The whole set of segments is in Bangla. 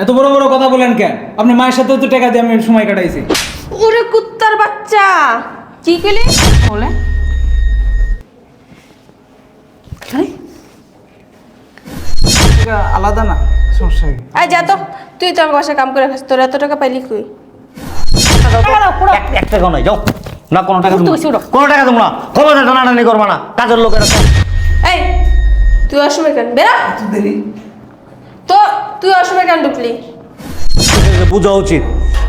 এত বড় বড় কথা বলেন কেন? আপনি মায়ের সাথেও তো টাকা দিয়ে আমি সময় কাটাইছি। ওরে কুত্তার বাচ্চা! কি কেলি বলে। টাকা আলাদা না সমস্যা? আয় যা তো তুই তো আমার বাসায় কাম করে খাস তোর এত টাকা পাইলি কই? এক- টাকা নাই যাও। না কোনো টাকা উঠতে দেবো বসে উঠো। কোনো টাকা না। টানাটানি করবা না। কাজের লোকেরা। এই তুই অসময় কেন? বেরা। তো তুই অসময় কেন ঢুকলি? বোঝা উচিত।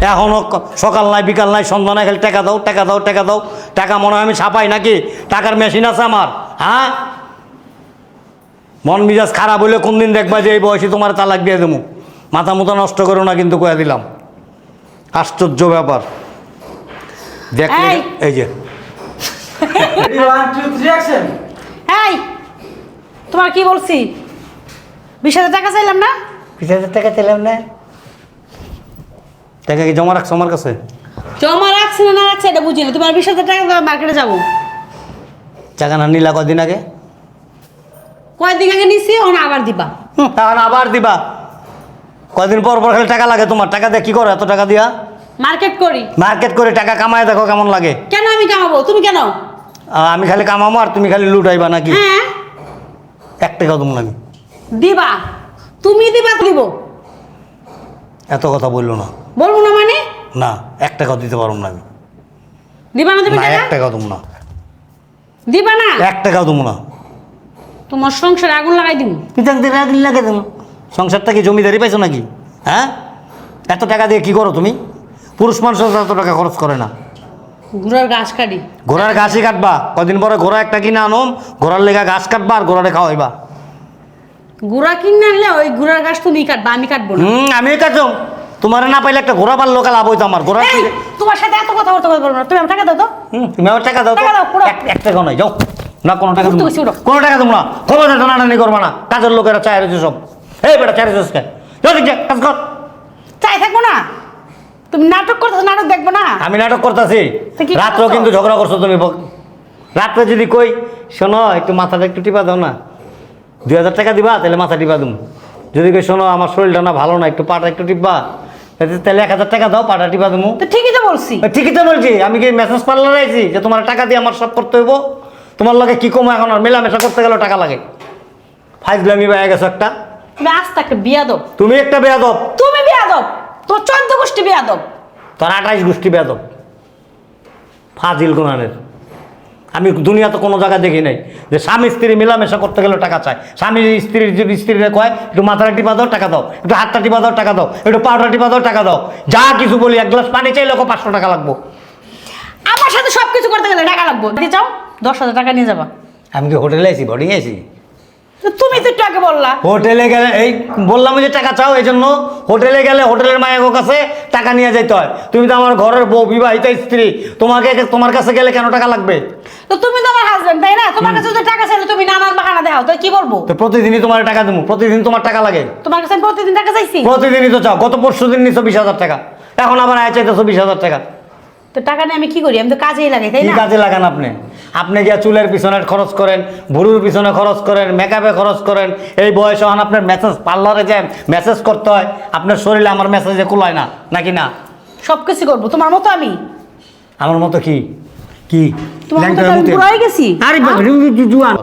এখনও ক- সকাল নাই বিকাল নাই সন্ধ্যা নাই খালি টাকা দাও টাকা দাও টাকা দাও। টাকা মনে হয় আমি ছাপাই নাকি? টাকার মেশিন আছে আমার। হ্যাঁ? মন মিজাজ খারাপ হইলে কোন দিন দেখবা যে এই বয়সে তোমার তালাক দিয়ে দেবো। মাথা মতো নষ্ট করো না কিন্তু কয়ে দিলাম। আশ্চর্য ব্যাপার। দেখলে এই! যে। এই তোমার কি বলছি? বিশ হাজার টাকা চাইলাম না? বিশ হাজার টাকা চাইলাম না। টাকা কি জমা রাখছো আমার কাছে? জমা রাখছি না না রাখছি এটা বুঝি না তোমার বিশ হাজার টাকা দিয়ে মার্কেটে যাব। টাকা না নিলা কদিন আগে? কয়দিন আগে নিছি ওখানে আবার দিবা। হুম, এখন আবার দিবা। কদিন পর পর খালি টাকা লাগে তোমার। টাকা দিয়ে কি করো এত টাকা দিয়া? মার্কেট করি। মার্কেট করে টাকা কামায় দেখো কেমন লাগে। কেন আমি কামাবো? তুমি কেন? আমি খালি কামাবো আর তুমি খালি লুটাইবা নাকি? হ্যাঁ। এক টাকাও তুমি আমি। দিবা। তুমি দিবা দিব। এত কথা বলল না। বলব না মানে? না এক টাকাও দিতে পারব না আমি। দিবা না তুমি না এক টাকাও তুমি না। দিবা না? এক টাকাও তুমি না। তোমার সংসারে আগুন লাগাই দিব পিতাক দিয়ে রাখলে লাগে তুমি সংসারটা কি জমিদারি পাইছো নাকি? হ্যাঁ? এত টাকা দিয়ে কি করো তুমি? পুরুষ মানুষ এত টাকা খরচ করে না। ঘুরার গাছ কাটি। ঘোড়ার ঘাসই কাটবা। কদিন পরে ঘোড়া একটা কিনে আনম ঘোড়ার লেগা ঘাস কাটবা আর ঘোড়ারে খাওয়াইবা। গুড়া কিনে আনলে ওই গুড়ার গাছ তুমি কাটবা আমি কাটবো না। হুম আমি কাটম। তোমার না পাইলে একটা ঘোড়া পারল কাল লাভ হইতো আমার। ঘোড়া এই, তোমার সাথে এত কথা বলতে পারব না। তুমি আমার টাকা দাও তো। হুম, তুমি আমার টাকা দাও তো। টাকা দাও, পুরো। এক- এক টাকাও নাই যাও। না কোনো টাকা দেবো বসে উঠো। কোনো টাকা দেবো না। ক্ষমতা টানাটানি করবা না। কাজের লোকেরা চায় রয়েছে সব এই বেটা চায় রয়েছে যাও দেখি কাজ কর। চাই থাকব না? তুমি নাটক করতেছো নাটক দেখব না? আমি নাটক করতেছি। তো কি রাত্রেও করছ? কিন্তু ঝগড়া করছ তুমি ব- রাত্রে যদি কই শোনো একটু মাথাটা একটু টিপা দাও না। দুই হাজার টাকা দিবা তাহলে মাথা টিপা দুম। যদি কই শোনো আমার শরীরটা না ভালো না একটু পাটা একটু টিপবা তাহলে- এক হাজার টাকা দাও পাটা টিপা দেবো তো ঠিকই তো বলছি। ঠিকই তো বলছি। আমি কি মেসেজ পার্লারে আইছি যে তোমার টাকা দিয়ে আমার সব করতে হইব? তোমার লগে কি কমো এখন? আর মেলামেশা করতে গেলেও টাকা লাগে। ফাইজলামি বাইয়া গেছো একটা। তুমি আস্তে একটা বিয়া দাও তুমি একটা বেয়াদব। তুমি বিয়া দাও তোমার চোদ্দ গোষ্ঠী বিয়া দাও তোর আঠাইশ গোষ্ঠী বেয়াদব। ফাজিল গুনানের আমি দুনিয়াতে কোনো জায়গায় দেখি নাই যে স্বামী স্ত্রী মিলামেশা করতে গেলে টাকা চায়। স্বামী স্ত্রীর যদি স্ত্রীরে কয় একটু মাথাটা টিপা দাও টাকা দাও। একটু হাতটা টিপা দাও টাকা দাও। একটু পাউডার টিপা দাও টাকা দাও। যা কিছু বলি এক গ্লাস পানি চাইলে ওকে পাঁচশো টাকা লাগবো। আমার সাথে সব কিছু করতে গেলে টাকা লাগবো। চাও যাও দশ হাজার টাকা নিয়ে যাবা। আমি কি হোটেলে আছি বোর্ডিং আছি তো তুমি তো একটু আগে বললা। হোটেলে গেলে এই বললাম যে টাকা চাও এই জন্য হোটেলে গেলে হোটেলের মায়ের কাছে টাকা নিয়ে যেতে হয়। তুমি তো আমার ঘরের বউ বিবাহিত স্ত্রী তোমাকে তোমার কাছে গেলে কেন টাকা লাগবে? তো তুমি তো আমার হাজবেন্ড তাই না? তোমার কাছে যদি টাকা চাইলে তুমি নানান বাহানা দেখাও তো কি বলব? তো প্রতিদিনই তোমার টাকা দেবো প্রতিদিন তোমার টাকা লাগে। তোমার কাছে প্রতিদিন টাকা চাইছি? প্রতিদিনই তো চাও গত পরশু দিন নিছো বিশ হাজার টাকা এখন আবার আয় চাইতেছো বিশ হাজার টাকা। তো টাকা নিয়ে আমি কি করি? আমি তো কাজেই লাগাই তাই কি না? কাজে লাগান আপনি? আপনি গিয়া চুলের পিছনে খরচ করেন ভুরুর পিছনে খরচ করেন মেকআপে খরচ করেন এই বয়সে এখন আপনার মেসেজ পার্লারে যায় মেসেজ করতে হয় আপনার শরীরে আমার মেসেজে কুলায় না নাকি না? সব কিছু করব। তোমার মতো আমি। আমার মতো কি? কি? তোমার মতো ল্যাংটা তো আমি মুতে? বুড়ো হয়ে গেছি। আরে বাবা, জু- জু- জু- জুয়ান।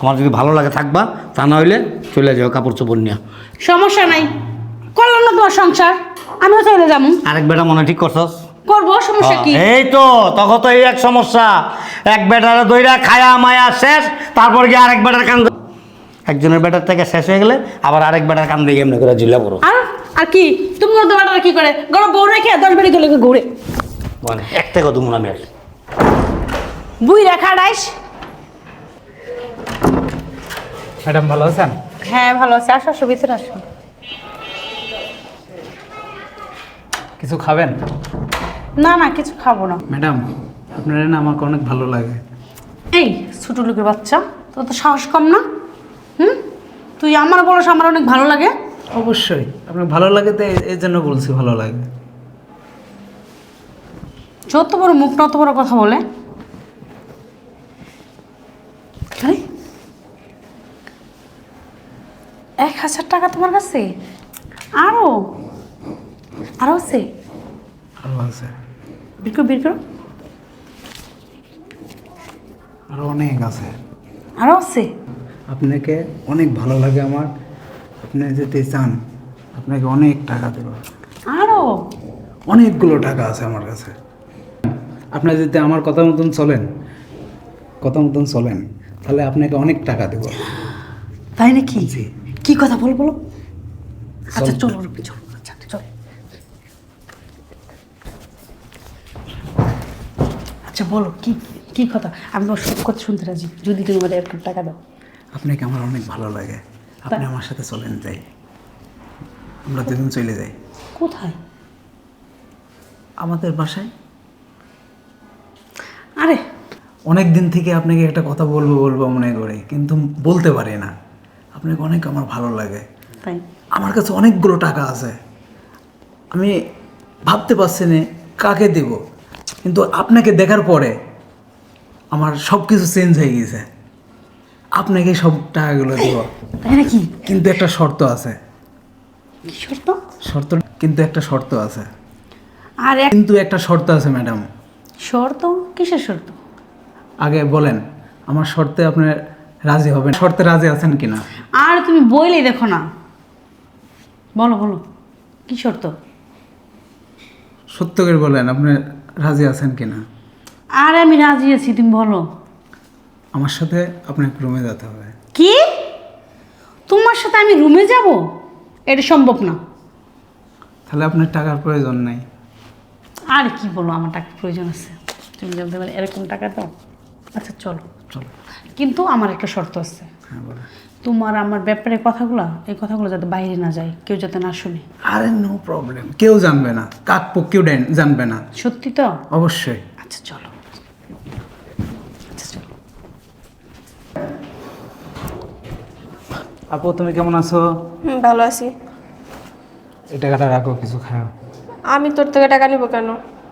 তোমার যদি ভালো লাগে থাকবা তা না হইলে চলে যাও কাপড় চোপড় নিয়ে। সমস্যা নাই। করলাম না তোমার সংসার। আমিও চলে যাব। আরেক বেটা মনে ঠিক করছস। করব সমস্যা কি? এই তো তখন তো এই এক সমস্যা। এক বেটারে দইরা খায়া মায়া শেষ তারপর গিয়ে আরেক বেটার কান একজনের বেটার থেকে শেষ হয়ে গেলে আবার আরেক বেটার কান দিয়ে এমনি করে জিল্লা পড়ো। আর আর কি? তুমি মধ্যে বাটার কি করে? গরম বউ রেখে দশ বাড়ি গেলে ঘুরে। মানে এক থেকে দুমুন আমি আর বুই রেখা ডাইস। ম্যাডাম ভালো আছেন? হ্যাঁ ভালো আছে। আসো আসো ভিতরে আসো। কিছু খাবেন? না না কিছু খাব না। ম্যাডাম আপনার না আমাকে অনেক ভালো লাগে। এই ছোট লোকের বাচ্চা তোর তো সাহস কম না? হুম? তুই আমার বলস আমার অনেক ভালো লাগে? অবশ্যই আপনার ভালো লাগে তো এর জন্য বলছি ভালো লাগে। যত বড় মুখ না অত বড় কথা বলে। আরে, এক হাজার টাকা তোমার কাছে? আরও? আরও আছে? আরও আছে। বের করো বের করো। আরও অনেক আছে। আরও আছে? আপনাকে অনেক ভালো লাগে আমার। আপনি যদি চান আপনাকে অনেক টাকা দেবো। আরও? অনেকগুলো টাকা আছে আমার কাছে। আপনার যদি আমার কথা মতন চলেন কথা মতন চলেন তাহলে আপনাকে অনেক টাকা দেবো। তাই নাকি। কি কথা বল বলো? আচ্ছা চলো চলো আচ্ছা বলো কি কি কথা? আমি তোমার সব কথা শুনতে রাজি। যদি তুমি আমাদের এরকম টাকা দাও। আপনাকে আমার অনেক ভালো লাগে। আপনি আমার সাথে চলেন যাই। আমরা দুজন চলে যাই। কোথায়? আমাদের বাসায়। আরে! অনেক দিন থেকে আপনাকে একটা কথা বলব বলব মনে করে কিন্তু বলতে পারি না। আপনাকে অনেক আমার ভালো লাগে। তাই? আমার কাছে অনেকগুলো টাকা আছে। আমি ভাবতে পারছি না কাকে দেব। কিন্তু আপনাকে দেখার পরে আমার সব কিছু চেঞ্জ হয়ে গেছে। আপনাকে সব টাকাগুলো দেব। তাই নাকি? কিন্তু একটা শর্ত আছে। কি শর্ত? শর্ত কিন্তু একটা শর্ত আছে। আর এক কিন্তু একটা শর্ত আছে ম্যাডাম। শর্ত? কিসের শর্ত? আগে বলেন আমার শর্তে আপনি রাজি হবেন? শর্তে রাজি আছেন কিনা? আর তুমি বইলেই দেখো না। বলো বলো। কি শর্ত? সত্য করে বলেন আপনি রাজি আছেন কিনা? আর আমি রাজি আছি তুমি বলো। আমার সাথে আপনাকে রুমে যেতে হবে। কি? তোমার সাথে আমি রুমে যাব? এটা সম্ভব না। তাহলে আপনার টাকার প্রয়োজন নাই। আর কি বলো আমার টাকার প্রয়োজন আছে। তুমি জানতে পারে এরকম টাকা দাও। আচ্ছা চলো। চলো। কিন্তু আমার একটা শর্ত আছে। হ্যাঁ বলেন তোমার আমার ব্যাপারে কথাগুলো এই কথাগুলো যাতে বাইরে না যায় কেউ যাতে না শুনে। আরে নো প্রবলেম কেউ জানবে না। কাক কেউ জানবে না। সত্যি তো? অবশ্যই। আচ্ছা চলো। আচ্ছা চলো। আপু তুমি কেমন আছো? ভালো আছি। এই টাকাটা রাখো কিছু খাও। আমি তোর থেকে টাকা নিব কেন?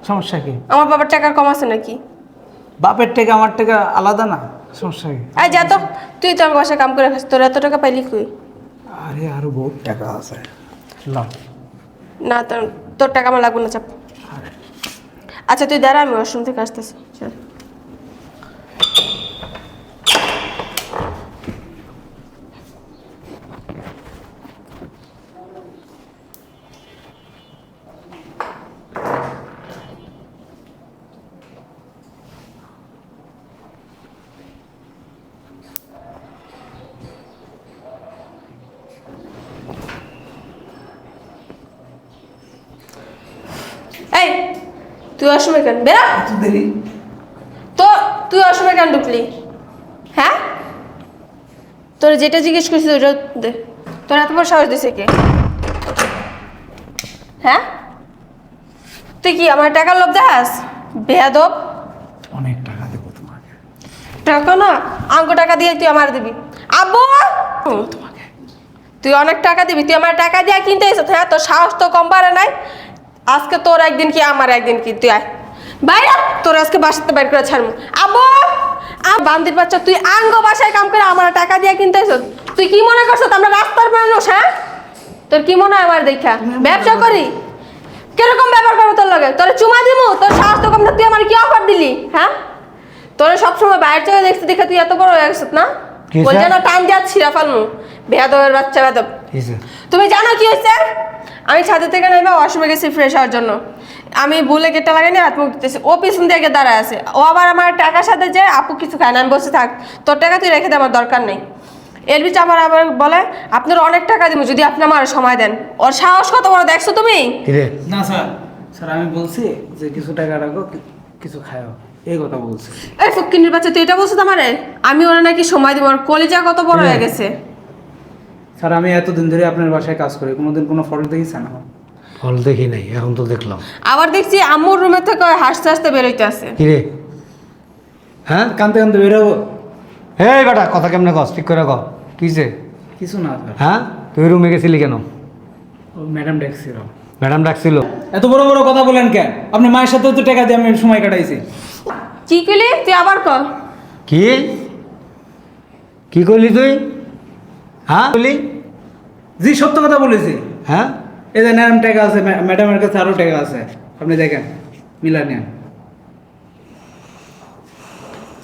সমস্যা কি? আমার বাবার টাকার কম আছে নাকি? বাপের টাকা আমার টাকা আলাদা না? সমস্যা কি? এই যা তো তুই তো আমার বাসায় কাম করে খাস তোর এত টাকা পাইলি কই? আরে আরও বহুত টাকা আছে। লাও না তোর তোর টাকা আমার লাগবে না চাপ। আচ্ছা তুই দাঁড়া আমি ওয়াশরুম থেকে আসতেছি চল এই তুই ওয়াশরুমে কেন বেরা দেরি? তো তুই ওয়াশরুমে কেন ঢুকলি? হ্যাঁ? তোর যেটা জিজ্ঞেস করছিস ওটা দে। তোর এত বড় সাহস দিছে কে? হ্যাঁ? তুই কি আমার টাকার লোভ দেখাস? বেয়াদব। অনেক টাকা দেবো তোমাকে। টাকা না আঙ্ক টাকা দিয়ে তুই আমার দিবি। আব্বু! তোমাকে। তুই অনেক টাকা দিবি তুই আমার টাকা দিয়ে কিনতে এসে হ্যাঁ? তোর সাহস তো কম পারে নাই। আজকে তোর একদিন কি আমার একদিন কি? তুই আয়। বাইরে তোর আজকে বাসাতে বাইর করে ছাড়বো। আব্বু আ বান্দির বাচ্চা তুই আঙ্গ বাসায় কাম করে আমার টাকা দিয়ে কিনতে তুই কি মনে করছ আমরা রাস্তার মানুষ হ্যাঁ? তোর কি মনে হয় আমার দেখা? ব্যবসা করি? কীরকম ব্যবহার করব তোর লগে? তোর চুমা দিমু? তোর সাহস তো কম না তুই আমার কি অফার দিলি হ্যাঁ? তোর সবসময় বাইরে চোখে দেখছি দেখে তুই এত বড় হয়ে গেছিস না? স্যার? জন্য টান যাচ্ছি রাফালমু বেয়াদবের বাচ্চা বেদব কিসে তুমি জানো কি হয়েছে? আমি ছাদের থেকে নেমে ওয়াশরুমে গেছি ফ্রেশ হওয়ার জন্য। আমি ভুলে গেটটা লাগাইনি হাত মুখ দিতেছি ও পিছন থেকে দাঁড়ায় আছে। ও আবার আমার টাকার সাথে যে আপু কিছু খায় না আমি বসে থাক। তোর টাকা তুই রেখে দে আমার দরকার নেই। এর বিচ আমার আবার বলে আপনার অনেক টাকা দিব যদি আপনি আমার সময় দেন। ওর সাহস কত বড় দেখছ তুমি? না স্যার। স্যার আমি বলছি যে কিছু টাকা রাখো কিছু খাও এই কথা বলছি। এই ফকিনির বাচ্চা তুই এটা বলছো তোমারে আমি ওরা নাকি সময় দিব ওর কলিজা কত বড় হয়ে গেছে। স্যার আমি এতদিন ধরে আপনার বাসায় কাজ করি কোনোদিন কোনো ফটো দেখেছেন আমার ফল দেখি নাই এখন তো দেখলাম। আবার দেখছি আম্মুর রুমে থেকে হাসতে হাসতে বেরোইতে আছে কি রে? হ্যাঁ? কানতে কানতে বেরোবো। এই বেটা কথা কেমনে কস? ঠিক করে ক কিসে কিছু না স্যার। হ্যাঁ? তুই রুমে গেছিলি কেন? ও ম্যাডাম ডেকছিল। ম্যাডাম ডাকছিল। এত বড় বড় কথা বলেন কেন? আপনি মায়ের সাথে তো টাকা দিয়ে আমি সময় কাটাইছি। কি কইলি? তুই আবার কর। কি? কি করলি তুই? হ্যাঁ? বলি। জি সত্য কথা বলেছি। হ্যাঁ? এই যে নেন টাকা আছে ম্যাডামের কাছে আরও টাকা আছে। আপনি দেখেন মিলা নেন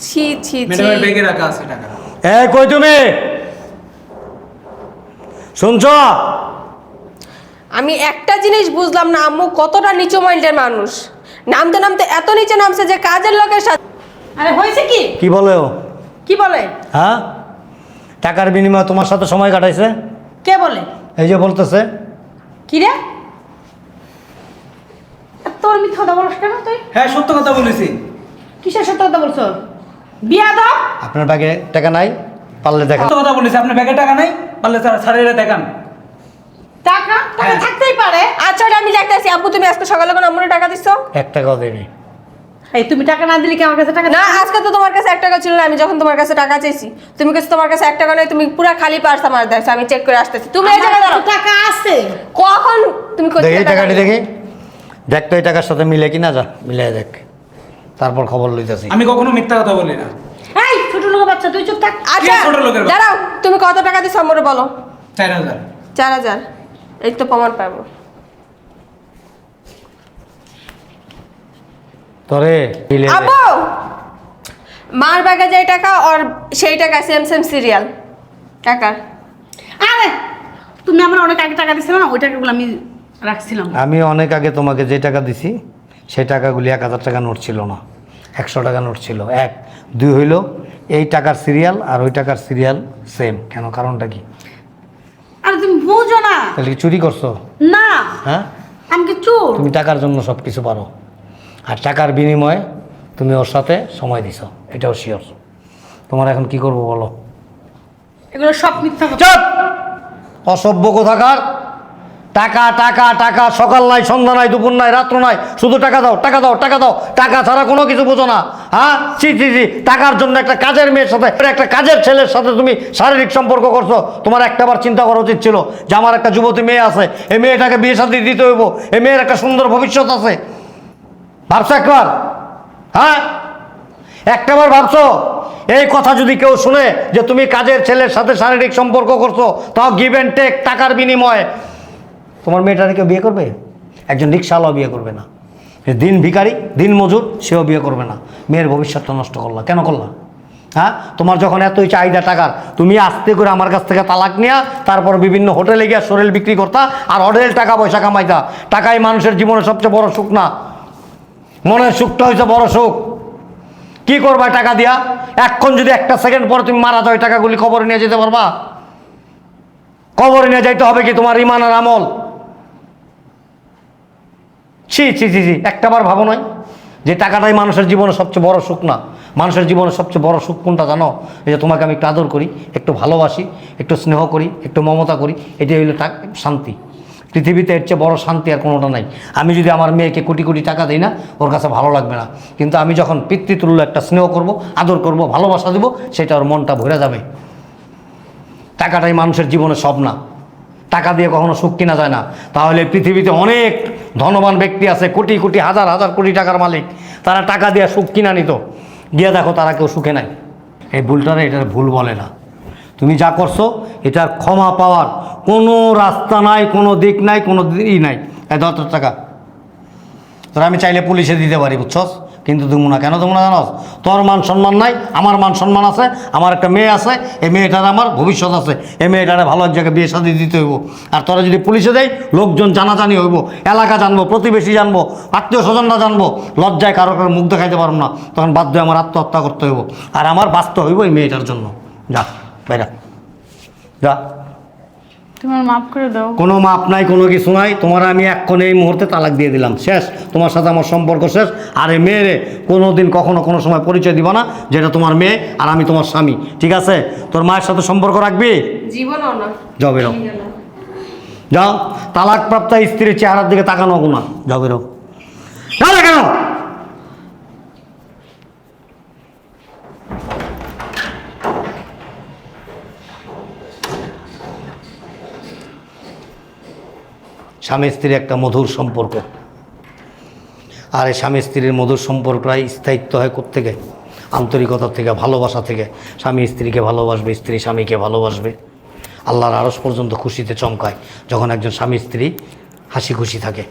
ছি ছি। ছি ম্যাডামের ব্যাগে রাখা আছে টাকা। এই কই তুমি? শুনছ? আমি একটা জিনিস বুঝলাম না আম্মু কতটা নিচু মাইন্ডের মানুষ। নামতে নামতে এত নিচে নামছে যে কাজের লোকের সাথে আরে হয়েছে কি? কি বলে ও? কি বলে? হ্যাঁ? টাকার বিনিময়ে তোমার সাথে সময় কাটাইছে? কে বলে? এই যে বলতেছে। কি রে? তোর মিথ্যা কথা বলছ কেন তুই? হ্যাঁ সত্য কথা বলেছি। কিসের সত্য কথা বলছো? বিয়া দাও আপনার ব্যাগে টাকা নাই পারলে দেখা সত্য কথা বলেছি আপনার ব্যাগে টাকা নাই পারলে স্যার স্যারেরা দেখান। টাকা? টাকা হ্যাঁ। থাকতেই পারে। আচ্ছা আমি দেখতেছি। আব্বু তুমি আজকে সকালে কোনো আম্মুরে টাকা দিছো? এক টাকাও দেয়নি। এই তুমি টাকা না দিলে কি আমার কাছে টাকা না আজকে তো তোমার কাছে এক টাকা ছিল না আমি যখন তোমার কাছে টাকা চাইছি তুমি কাছে তোমার কাছে এক টাকা নেই তুমি পুরো খালি পার্স আমার দেখছ আমি চেক করে আসতেছি। তুমি এই জায়গায় দাঁড়াও। টাকা আছে। কখন তুমি কোথা দেখি টাকাটি টাকা দেখি। দেখ তো এই টাকার সাথে মিলে কিনা যা মিলে দেখ। তারপর খবর লইতেছি। আমি কখনো মিথ্যা কথা বলি না। এই ছোট লোক বাচ্চা তুই চুপ থাক। আচ্ছা ছোট লোকের দাঁড়াও তুমি কত টাকা দিছো আমারে বলো? চার হাজার। চার হাজার। এই তো প্রমাণ পাবো। তোরে আব্বু! মার ব্যাগে যে টাকা আর সেই টাকা সেম সেম সিরিয়াল টাকা আরে তুমি আমার অনেক আগে টাকা দিছিলে না? ওই টাকাগুলো আমি রাখছিলাম। আমি অনেক আগে তোমাকে যে টাকা দিছি সেই টাকাগুলি এক হাজার টাকা নোট ছিল না। একশো টাকা নোট ছিল। এক। দুই হইল এই টাকার সিরিয়াল আর ওই টাকার সিরিয়াল সেম কেন? কারণটা কি? আরে তুমি বুঝো না। তাহলে কি চুরি করছ? না। হ্যাঁ? আমি কি চোর? তুমি টাকার জন্য সব কিছু পারো। আর টাকার বিনিময়ে তুমি ওর সাথে সময় দিছো। এটাও শিওর তোমার এখন কি করব বলো? এগুলো সব মিথ্যা চুপ! অসভ্য কোথাকার? টাকা টাকা টাকা সকাল নাই সন্ধ্যা নাই দুপুর নাই রাত্র নাই শুধু টাকা দাও টাকা দাও টাকা দাও টাকা ছাড়া কোনো কিছু বোঝো না। হ্যাঁ? জি জি জি টাকার জন্য একটা কাজের মেয়ের সাথে একটা কাজের ছেলের সাথে তুমি শারীরিক সম্পর্ক করছ। তোমার একটাবার চিন্তা করা উচিত ছিল যে আমার একটা যুবতী মেয়ে আছে এই মেয়েটাকে বিয়ে সাথে দিতে হইব এই মেয়ের একটা সুন্দর ভবিষ্যৎ আছে। ভাবছ একবার? হ্যাঁ? একটাবার ভাবছ? এই কথা যদি কেউ শুনে যে তুমি কাজের ছেলের সাথে শারীরিক সম্পর্ক করছ, তাও গিভ অ্যান্ড টেক টাকার বিনিময়ে। তোমার মেয়েটাকে কেউ বিয়ে করবে? একজন রিক্সাওয়ালাও বিয়ে করবে না। দিন ভিখারি, দিন মজুর, সেও বিয়ে করবে না। মেয়ের ভবিষ্যৎটা নষ্ট করলা। কেন করলা? হ্যাঁ? তোমার যখন এতই চাহিদা টাকার, তুমি আস্তে করে আমার কাছ থেকে তালাক নেওয়া তারপর বিভিন্ন হোটেলে গিয়ে শরীর বিক্রি করতা, আর হোটেল টাকা পয়সা কামাইতা। টাকাই মানুষের জীবনে সবচেয়ে বড় সুখ না। মনের সুখটা হয়েছে বড় সুখ। কি করবা টাকা দিয়া? এখন যদি একটা সেকেন্ড পরে তুমি মারা যাও টাকাগুলি কবরে নিয়ে যেতে পারবা? কবরে নিয়ে যাইতে হবে কি তোমার ইমান আর আমল? ছি ছি ছি ছি, একটাবার ভাবো নয় যে টাকাটাই মানুষের জীবনে সবচেয়ে বড় সুখ না। মানুষের জীবনে সবচেয়ে বড় সুখ কোনটা জানো? এই যে তোমাকে আমি একটু আদর করি, একটু ভালোবাসি, একটু স্নেহ করি, একটু মমতা করি, এটাই টাক শান্তি। পৃথিবীতে এর চেয়ে বড় শান্তি আর কোনোটা নাই। আমি যদি আমার মেয়েকে কোটি কোটি টাকা দিই না, ওর কাছে ভালো লাগবে না। কিন্তু আমি যখন পিতৃতুল্য একটা স্নেহ করব, আদর করব, ভালোবাসা দেবো, সেটা ওর মনটা ভরে যাবে। টাকাটাই মানুষের জীবনে সব না। টাকা দিয়ে কখনো সুখ কিনা যায় না। তাহলে পৃথিবীতে অনেক ধনবান ব্যক্তি আছে, কোটি কোটি, হাজার হাজার কোটি টাকার মালিক। তারা টাকা দিয়ে সুখ কিনা নিত। গিয়ে দেখো তারা কেউ সুখে নাই। এই ভুলটারে এটার ভুল বলে না। তুমি যা করছ, এটার ক্ষমা পাওয়ার কোনো রাস্তা নাই, কোনো দিক নাই, কোনো ই নাই। এই দশ টাকা। তোরা আমি চাইলে পুলিশে দিতে পারি, বুঝছস? কিন্তু দেবো না কেন দেবো না জানস? তোর মান সম্মান নাই, আমার মান সম্মান আছে, আমার একটা মেয়ে আছে এই মেয়েটার আমার ভবিষ্যৎ আছে এই মেয়েটারে ভালো এক জায়গায় বিয়ে শাদি দিতে হইব। আর তোরা যদি পুলিশে দেয় লোকজন জানাজানি হইব, এলাকা জানব, প্রতিবেশী জানব আত্মীয় স্বজনরা জানব, লজ্জায় কারও কারও মুখ দেখাইতে পারব না, তখন বাধ্য আমার আত্মহত্যা করতে হইব। আর আমার বাঁচতে হইব এই মেয়েটার জন্য। যা। বাইরা যা। তুমি আমার মাফ করে দাও। কোনো মাপ নাই কোনো কিছু নাই। তোমার আমি এক্ষণ এই মুহূর্তে তালাক দিয়ে দিলাম। শেষ। তোমার সাথে আমার সম্পর্ক শেষ। আর এই মেয়েরে কোনো দিন কখনো কোনো সময় পরিচয় দিব না যেটা তোমার মেয়ে আর আমি তোমার স্বামী। ঠিক আছে? তোর মায়ের সাথে সম্পর্ক রাখবি? জীবনও না। যাও বেরো। যাও। তালাক স্ত্রীর চেহারার দিকে তাকানো না যাও বেরো। কেন? স্বামী স্ত্রীর একটা মধুর সম্পর্ক। আর এই স্বামী স্ত্রীর মধুর সম্পর্কটাই স্থায়িত্ব হয় থেকে আন্তরিকতা থেকে, ভালোবাসা থেকে। স্বামী স্ত্রীকে ভালোবাসবে, স্ত্রী স্বামীকে ভালোবাসবে। আল্লাহর আরস পর্যন্ত খুশিতে চমকায়, যখন একজন স্বামী স্ত্রী হাসি খুশি থাকে।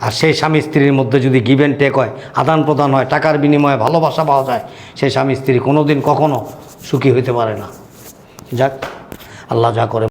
আর সেই স্বামী স্ত্রীর মধ্যে যদি গিভ অ্যান্ড টেক হয়, আদান প্রদান হয়, টাকার বিনিময়ে ভালোবাসা পাওয়া যায়, সেই স্বামী স্ত্রী কোনো দিন কখনো সুখী হইতে পারে না। যাক, আল্লাহ যা করে